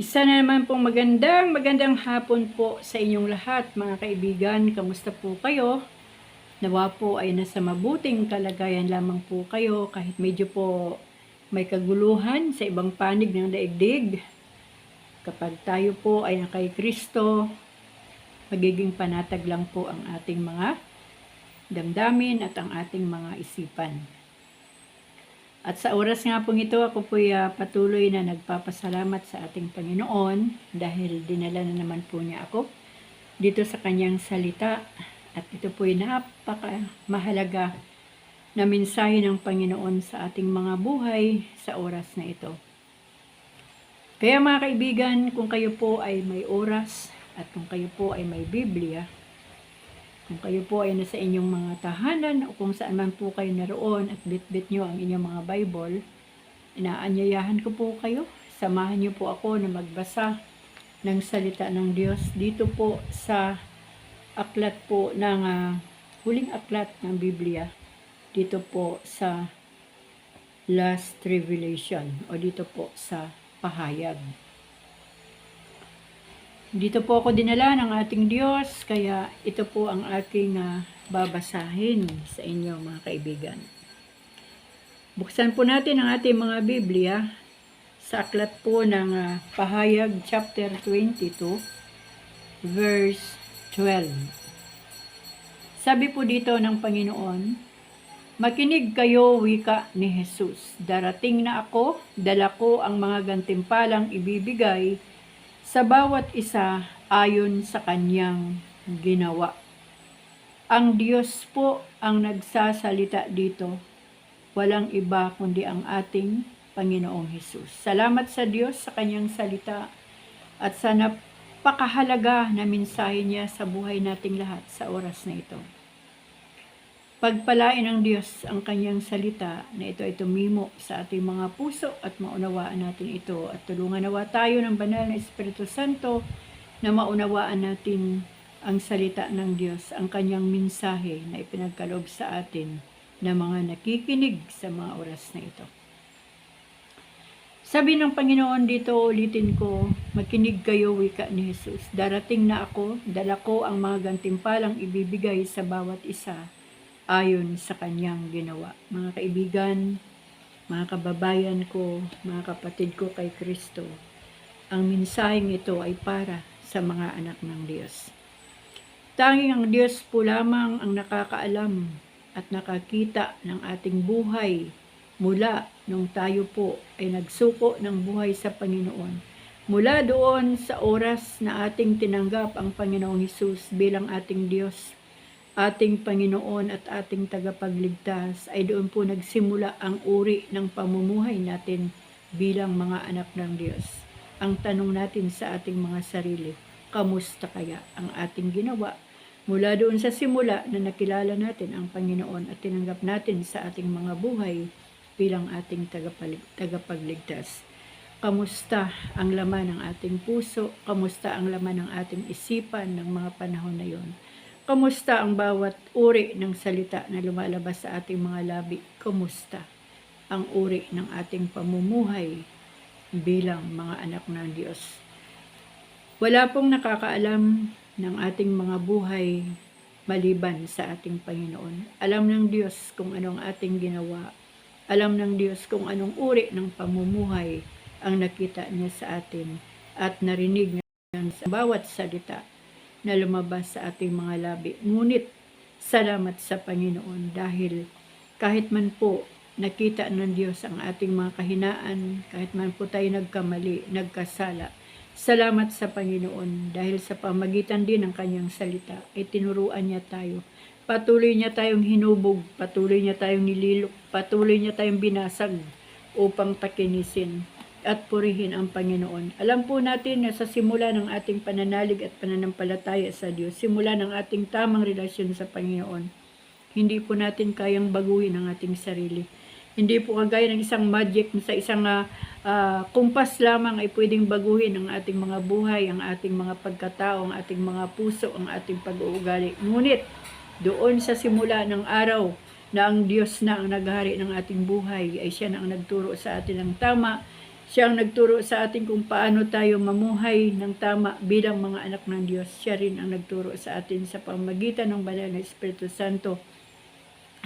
Isa na naman pong magandang, magandang hapon po sa inyong lahat, mga kaibigan. Kamusta po kayo? Nawa po ay nasa mabuting kalagayan lamang po kayo kahit medyo po may kaguluhan sa ibang panig ng daigdig. Kapag tayo po ay nakay Kristo, magiging panatag lang po ang ating mga damdamin at ang ating mga isipan. At sa oras nga pong ito, ako po patuloy na nagpapasalamat sa ating Panginoon dahil dinala na naman po niya ako dito sa kanyang salita. At ito po ay napaka mahalaga na mensahe ng Panginoon sa ating mga buhay sa oras na ito. Kaya mga kaibigan, kung kayo po ay may oras at kung kayo po ay may Biblia, kung kayo po ay nasa inyong mga tahanan o kung saan man po kayo naroon at bit-bit nyo ang inyong mga Bible, inaanyayahan ko po kayo. Samahan niyo po ako na magbasa ng salita ng Diyos dito po sa aklat po ng ah, huling aklat ng Biblia dito po sa Last Revelation o dito po sa pahayag. Dito po ako dinala ng ating Diyos, kaya ito po ang aking ah, babasahin sa inyo mga kaibigan. Buksan po natin ang ating mga Biblia sa aklat po ng ah, Pahayag chapter 22 verse 12. Sabi po dito ng Panginoon, Makinig kayo, wika ni Jesus. Darating na ako, dala ko ang mga gantimpalang ibibigay sa bawat isa ayon sa kanyang ginawa. Ang Diyos po ang nagsasalita dito. Walang iba kundi ang ating Panginoong Hesus. Salamat sa Diyos sa kanyang salita at sa napakahalaga na mensahe niya sa buhay nating lahat sa oras na ito. Pagpalain ng Diyos ang kanyang salita na ito ay tumimo sa ating mga puso at maunawaan natin ito at tulungan nawa tayo ng banal na Espiritu Santo na maunawaan natin ang salita ng Diyos, ang kanyang mensahe na ipinagkaloob sa atin na mga nakikinig sa mga oras na ito. Sabi ng Panginoon dito, ulitin ko, makinig kayo wika ni Jesus. Darating na ako, dala ko ang mga gantimpalang ibibigay sa bawat isa ayon sa kanyang ginawa. Mga kaibigan, mga kababayan ko, mga kapatid ko kay Kristo, ang mensaheng ito ay para sa mga anak ng Diyos. Tanging ang Diyos po lamang ang nakakaalam at nakakita ng ating buhay mula nung tayo po ay nagsuko ng buhay sa Panginoon. Mula doon sa oras na ating tinanggap ang Panginoong Hesus bilang ating Diyos ating Panginoon at ating tagapagligtas ay doon po nagsimula ang uri ng pamumuhay natin bilang mga anak ng Diyos. Ang tanong natin sa ating mga sarili, kamusta kaya ang ating ginawa mula doon sa simula na nakilala natin ang Panginoon at tinanggap natin sa ating mga buhay bilang ating tagapag- tagapagligtas. Kamusta ang laman ng ating puso? Kamusta ang laman ng ating isipan ng mga panahon na yon? Kamusta ang bawat uri ng salita na lumalabas sa ating mga labi? Kamusta ang uri ng ating pamumuhay bilang mga anak ng Diyos? Wala pong nakakaalam ng ating mga buhay maliban sa ating Panginoon. Alam ng Diyos kung anong ating ginawa. Alam ng Diyos kung anong uri ng pamumuhay ang nakita niya sa atin at narinig niya sa bawat salita na lumabas sa ating mga labi. Ngunit, salamat sa Panginoon dahil kahit man po nakita ng Diyos ang ating mga kahinaan, kahit man po tayo nagkamali, nagkasala, salamat sa Panginoon dahil sa pamagitan din ng kanyang salita ay tinuruan niya tayo. Patuloy niya tayong hinubog, patuloy niya tayong nililok, patuloy niya tayong binasag upang takinisin at purihin ang Panginoon. Alam po natin na sa simula ng ating pananalig at pananampalataya sa Diyos, simula ng ating tamang relasyon sa Panginoon, hindi po natin kayang baguhin ang ating sarili. Hindi po kagaya ng isang magic sa isang uh, uh, kumpas lamang ay pwedeng baguhin ang ating mga buhay, ang ating mga pagkatao, ang ating mga puso, ang ating pag-uugali. Ngunit, doon sa simula ng araw na ang Diyos na ang naghari ng ating buhay, ay siya na ang nagturo sa atin ng tama, Siya ang nagturo sa atin kung paano tayo mamuhay ng tama bilang mga anak ng Diyos. Siya rin ang nagturo sa atin sa pamagitan ng banal na Espiritu Santo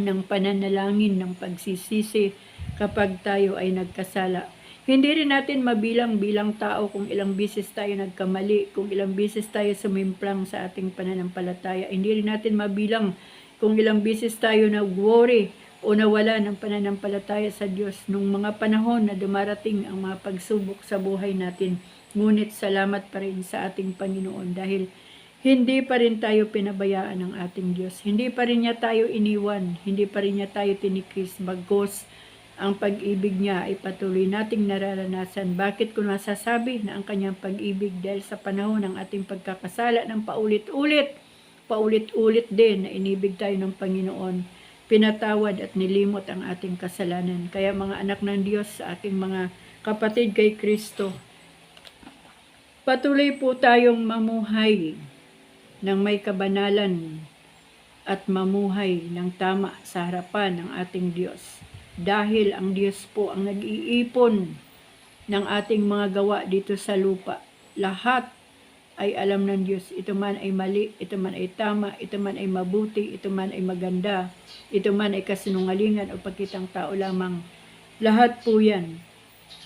ng pananalangin ng pagsisisi kapag tayo ay nagkasala. Hindi rin natin mabilang bilang tao kung ilang bisis tayo nagkamali, kung ilang bisis tayo sumimplang sa ating pananampalataya. Hindi rin natin mabilang kung ilang bisis tayo nag-worry o nawala ng pananampalataya sa Diyos nung mga panahon na dumarating ang mga pagsubok sa buhay natin. Ngunit salamat pa rin sa ating Panginoon dahil hindi pa rin tayo pinabayaan ng ating Diyos. Hindi pa rin niya tayo iniwan. Hindi pa rin niya tayo tinikis. Bagkos ang pag-ibig niya ay patuloy nating nararanasan. Bakit ko nasasabi na ang kanyang pag-ibig dahil sa panahon ng ating pagkakasala ng paulit-ulit, paulit-ulit din na inibig tayo ng Panginoon pinatawad at nilimot ang ating kasalanan. Kaya mga anak ng Diyos sa ating mga kapatid kay Kristo, patuloy po tayong mamuhay ng may kabanalan at mamuhay ng tama sa harapan ng ating Diyos. Dahil ang Diyos po ang nag-iipon ng ating mga gawa dito sa lupa. Lahat ay alam ng Diyos. Ito man ay mali, ito man ay tama, ito man ay mabuti, ito man ay maganda, ito man ay kasinungalingan o pagkitang tao lamang. Lahat po yan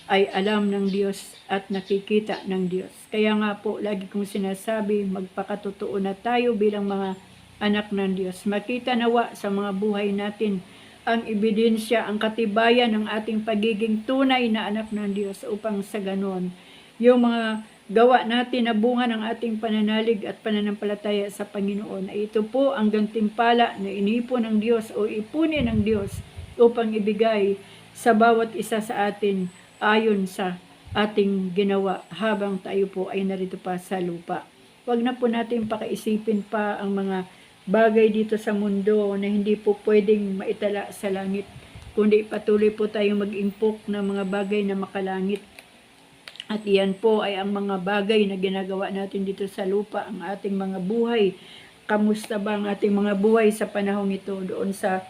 ay alam ng Diyos at nakikita ng Diyos. Kaya nga po, lagi kong sinasabi, magpakatotoo na tayo bilang mga anak ng Diyos. Makita nawa sa mga buhay natin ang ebidensya, ang katibayan ng ating pagiging tunay na anak ng Diyos upang sa ganon, yung mga gawa natin na bunga ng ating pananalig at pananampalataya sa Panginoon ay ito po ang gantimpala na inipon ng Diyos o ipunin ng Diyos upang ibigay sa bawat isa sa atin ayon sa ating ginawa habang tayo po ay narito pa sa lupa. Huwag na po natin pakaisipin pa ang mga bagay dito sa mundo na hindi po pwedeng maitala sa langit, kundi patuloy po tayong mag-impok ng mga bagay na makalangit at iyan po ay ang mga bagay na ginagawa natin dito sa lupa, ang ating mga buhay. Kamusta ba ang ating mga buhay sa panahong ito doon sa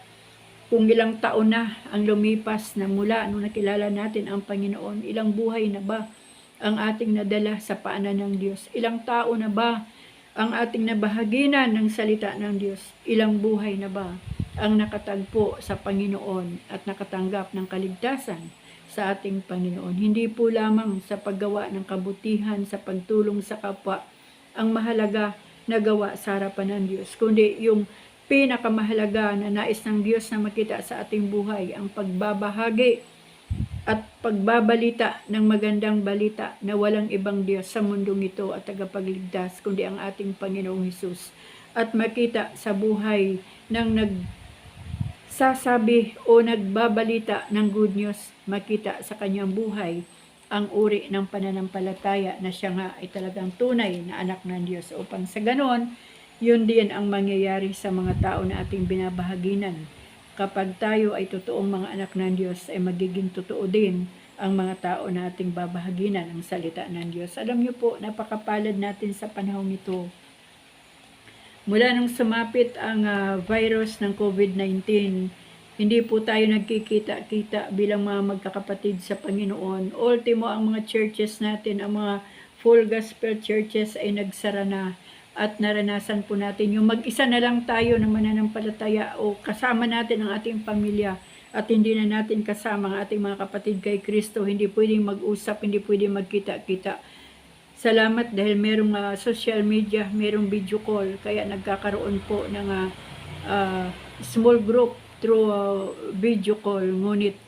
kung ilang taon na ang lumipas na mula nung nakilala natin ang Panginoon, ilang buhay na ba ang ating nadala sa paanan ng Diyos? Ilang tao na ba ang ating nabahaginan ng salita ng Diyos? Ilang buhay na ba ang nakatagpo sa Panginoon at nakatanggap ng kaligtasan? Sa ating Panginoon. Hindi po lamang sa paggawa ng kabutihan, sa pagtulong sa kapwa, ang mahalaga na gawa sa harapan ng Diyos, kundi yung pinakamahalaga na nais ng Diyos na makita sa ating buhay, ang pagbabahagi at pagbabalita ng magandang balita na walang ibang Diyos sa mundong ito at tagapagligtas, kundi ang ating Panginoong Hesus. At makita sa buhay ng nag sasabi o nagbabalita ng good news, makita sa kanyang buhay ang uri ng pananampalataya na siya nga ay talagang tunay na anak ng Diyos. Upang sa ganon, yun din ang mangyayari sa mga tao na ating binabahaginan. Kapag tayo ay totoong mga anak ng Diyos, ay magiging totoo din ang mga tao na ating babahaginan ang salita ng Diyos. Alam niyo po, napakapalad natin sa panahong ito Mula nung sumapit ang uh, virus ng COVID-19, hindi po tayo nagkikita-kita bilang mga magkakapatid sa Panginoon. Ultimo, ang mga churches natin, ang mga full gospel churches ay nagsara na at naranasan po natin yung mag-isa na lang tayo ng mananampalataya o kasama natin ang ating pamilya at hindi na natin kasama ang ating mga kapatid kay Kristo. Hindi pwedeng mag-usap, hindi pwedeng magkita-kita Salamat dahil merong uh, social media, merong video call, kaya nagkakaroon po ng uh, small group through uh, video call. Ngunit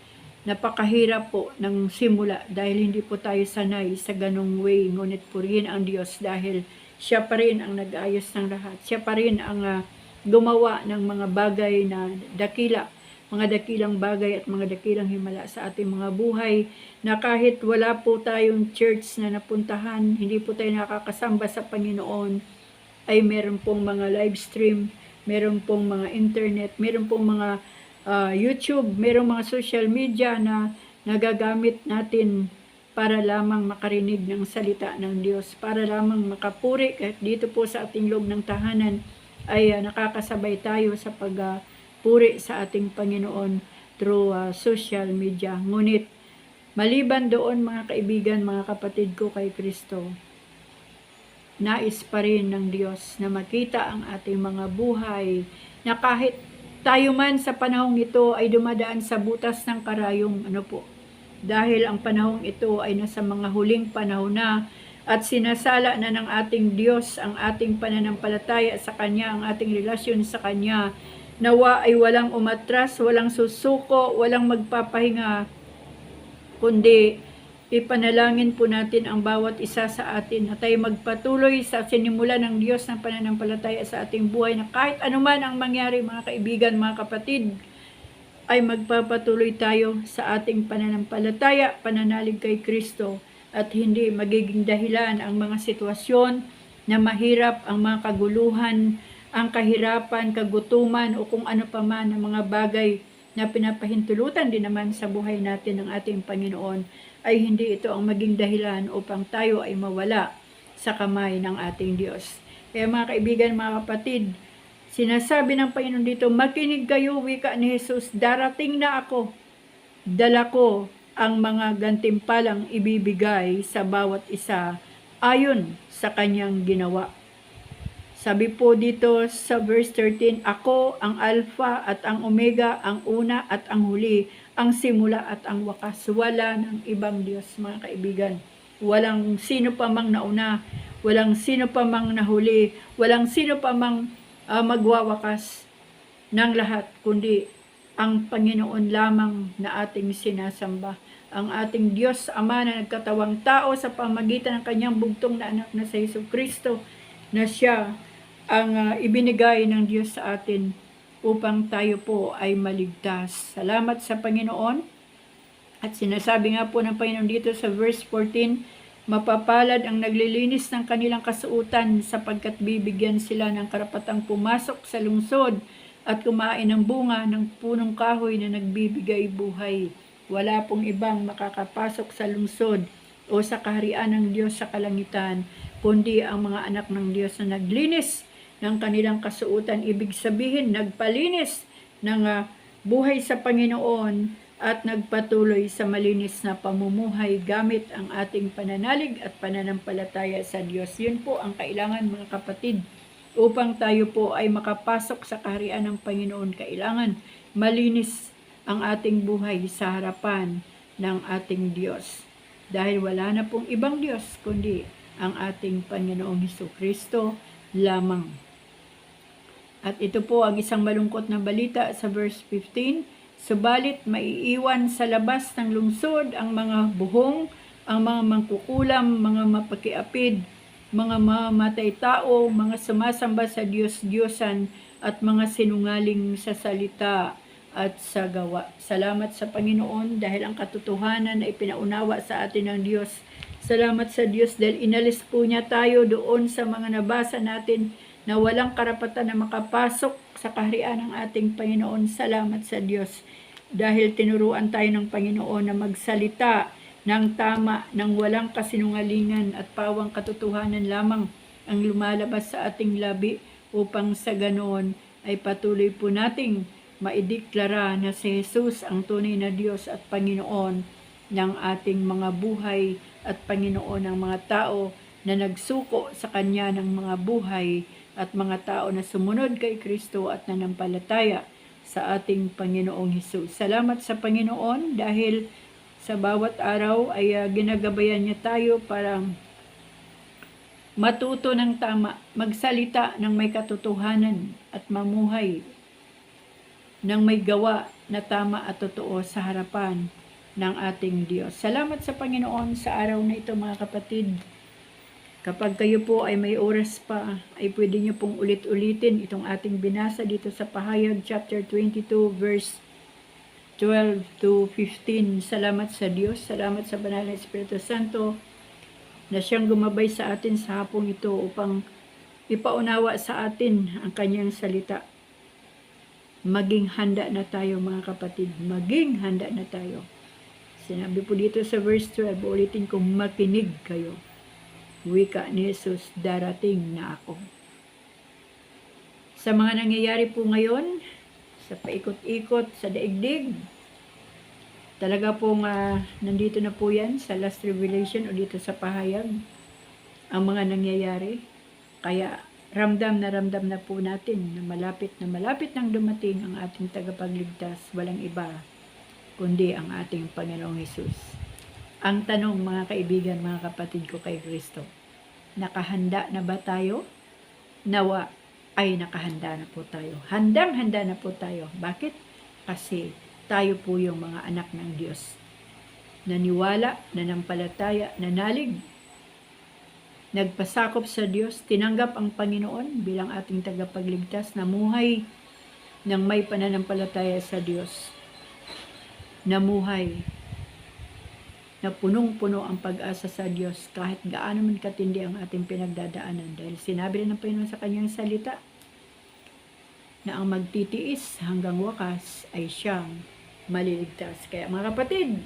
napakahirap po ng simula dahil hindi po tayo sanay sa ganong way. Ngunit purihin ang Diyos dahil siya pa rin ang nag-ayos ng lahat. Siya pa rin ang uh, gumawa ng mga bagay na dakila mga dakilang bagay at mga dakilang himala sa ating mga buhay na kahit wala po tayong church na napuntahan, hindi po tayo nakakasamba sa Panginoon, ay meron pong mga live stream, meron pong mga internet, meron pong mga uh, YouTube, meron mga social media na nagagamit natin para lamang makarinig ng salita ng Diyos, para lamang makapuri. Kahit dito po sa ating loob ng tahanan ay uh, nakakasabay tayo sa pag uh, puri sa ating Panginoon through uh, social media. Ngunit Maliban doon mga kaibigan, mga kapatid ko kay Kristo, nais pa rin ng Diyos na makita ang ating mga buhay na kahit tayo man sa panahong ito ay dumadaan sa butas ng karayong ano po. Dahil ang panahong ito ay nasa mga huling panahon na at sinasala na ng ating Diyos ang ating pananampalataya sa Kanya, ang ating relasyon sa Kanya. Nawa ay walang umatras, walang susuko, walang magpapahinga, kundi ipanalangin po natin ang bawat isa sa atin. Na tayo magpatuloy sa sinimula ng Diyos ng pananampalataya sa ating buhay na kahit anuman ang mangyari mga kaibigan, mga kapatid, ay magpapatuloy tayo sa ating pananampalataya, pananalig kay Kristo. At hindi magiging dahilan ang mga sitwasyon na mahirap, ang mga kaguluhan, ang kahirapan, kagutuman o kung ano pa man ang mga bagay na pinapahintulutan din naman sa buhay natin ng ating Panginoon ay hindi ito ang maging dahilan upang tayo ay mawala sa kamay ng ating Diyos. Kaya mga kaibigan, mga kapatid, sinasabi ng Panginoon dito, makinig kayo, wika ni Jesus, darating na ako, dala ko ang mga gantimpalang ibibigay sa bawat isa ayon sa kanyang ginawa. Sabi po dito sa verse 13, Ako ang Alpha at ang Omega, ang una at ang huli, ang simula at ang wakas. Wala ng ibang Diyos, mga kaibigan. Walang sino pa mang nauna, walang sino pa mang nahuli, walang sino pa mang uh, magwawakas ng lahat, kundi ang Panginoon lamang na ating sinasamba. Ang ating Diyos Ama na nagkatawang tao sa pamagitan ng kanyang bugtong na anak na sa Yesu Kristo na siya ang uh, ibinigay ng Diyos sa atin upang tayo po ay maligtas. Salamat sa Panginoon. At sinasabi nga po ng Panginoon dito sa verse 14, mapapalad ang naglilinis ng kanilang kasuutan sapagkat bibigyan sila ng karapatang pumasok sa lungsod at kumain ng bunga ng punong kahoy na nagbibigay buhay. Wala pong ibang makakapasok sa lungsod o sa kaharian ng Diyos sa kalangitan, kundi ang mga anak ng Diyos na naglinis ng kanilang kasuutan. Ibig sabihin, nagpalinis ng uh, buhay sa Panginoon at nagpatuloy sa malinis na pamumuhay gamit ang ating pananalig at pananampalataya sa Diyos. Yun po ang kailangan mga kapatid upang tayo po ay makapasok sa kaharian ng Panginoon. Kailangan malinis ang ating buhay sa harapan ng ating Diyos. Dahil wala na pong ibang Diyos kundi ang ating Panginoong Heso Kristo lamang. At ito po ang isang malungkot na balita sa verse 15. Subalit maiiwan sa labas ng lungsod ang mga buhong, ang mga mangkukulam, mga mapakiapid, mga mamatay tao, mga sumasamba sa Diyos-Diyosan at mga sinungaling sa salita at sa gawa. Salamat sa Panginoon dahil ang katotohanan ay pinaunawa sa atin ng Diyos. Salamat sa Diyos dahil inalis po niya tayo doon sa mga nabasa natin na walang karapatan na makapasok sa kaharian ng ating Panginoon. Salamat sa Diyos dahil tinuruan tayo ng Panginoon na magsalita ng tama, ng walang kasinungalingan at pawang katotohanan lamang ang lumalabas sa ating labi upang sa ganoon ay patuloy po nating maideklara na si Jesus ang tunay na Diyos at Panginoon ng ating mga buhay at Panginoon ng mga tao na nagsuko sa Kanya ng mga buhay at mga tao na sumunod kay Kristo at nanampalataya sa ating Panginoong Hesus. Salamat sa Panginoon dahil sa bawat araw ay uh, ginagabayan niya tayo para matuto ng tama, magsalita ng may katotohanan at mamuhay ng may gawa na tama at totoo sa harapan ng ating Diyos. Salamat sa Panginoon sa araw na ito mga kapatid. Kapag kayo po ay may oras pa, ay pwede nyo pong ulit-ulitin itong ating binasa dito sa Pahayag chapter 22 verse 12 to 15. Salamat sa Diyos, salamat sa Banal na Espiritu Santo na siyang gumabay sa atin sa hapong ito upang ipaunawa sa atin ang kanyang salita. Maging handa na tayo mga kapatid, maging handa na tayo. Sinabi po dito sa verse 12, ulitin ko, makinig kayo wika ni Jesus, darating na ako. Sa mga nangyayari po ngayon, sa paikot-ikot sa daigdig, Talaga pong ah, nandito na po yan sa last revelation o dito sa pahayag ang mga nangyayari. Kaya ramdam na ramdam na po natin na malapit na malapit nang dumating ang ating tagapagligtas. Walang iba kundi ang ating Panginoong Hesus. Ang tanong mga kaibigan, mga kapatid ko kay Kristo, nakahanda na ba tayo? Nawa ay nakahanda na po tayo. Handang-handa na po tayo. Bakit? Kasi tayo po yung mga anak ng Diyos. Naniwala, nanampalataya, nanalig, nagpasakop sa Diyos, tinanggap ang Panginoon bilang ating tagapagligtas, namuhay ng may pananampalataya sa Diyos. Namuhay na punong-puno ang pag-asa sa Diyos kahit gaano man katindi ang ating pinagdadaanan dahil sinabi rin ng Panginoon sa kanyang salita na ang magtitiis hanggang wakas ay siyang maliligtas. Kaya mga kapatid,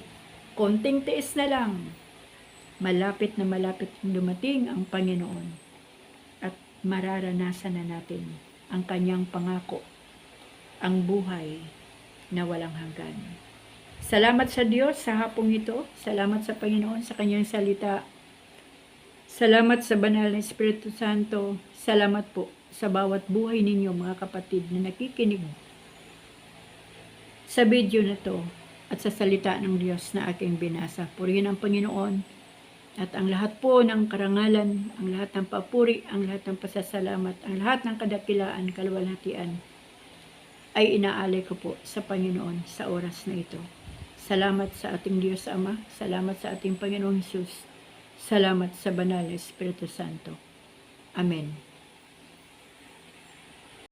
konting tiis na lang. Malapit na malapit dumating ang Panginoon at mararanasan na natin ang kanyang pangako, ang buhay na walang hanggan. Salamat sa Diyos sa hapong ito. Salamat sa Panginoon sa kanyang salita. Salamat sa banal na Espiritu Santo. Salamat po sa bawat buhay ninyo mga kapatid na nakikinig sa video na to at sa salita ng Diyos na aking binasa. Purihin ang Panginoon at ang lahat po ng karangalan, ang lahat ng papuri, ang lahat ng pasasalamat, ang lahat ng kadakilaan, kalwalhatian ay inaalay ko po sa Panginoon sa oras na ito. Salamat sa ating Diyos Ama, salamat sa ating Panginoong Jesus, salamat sa banal na Espiritu Santo. Amen.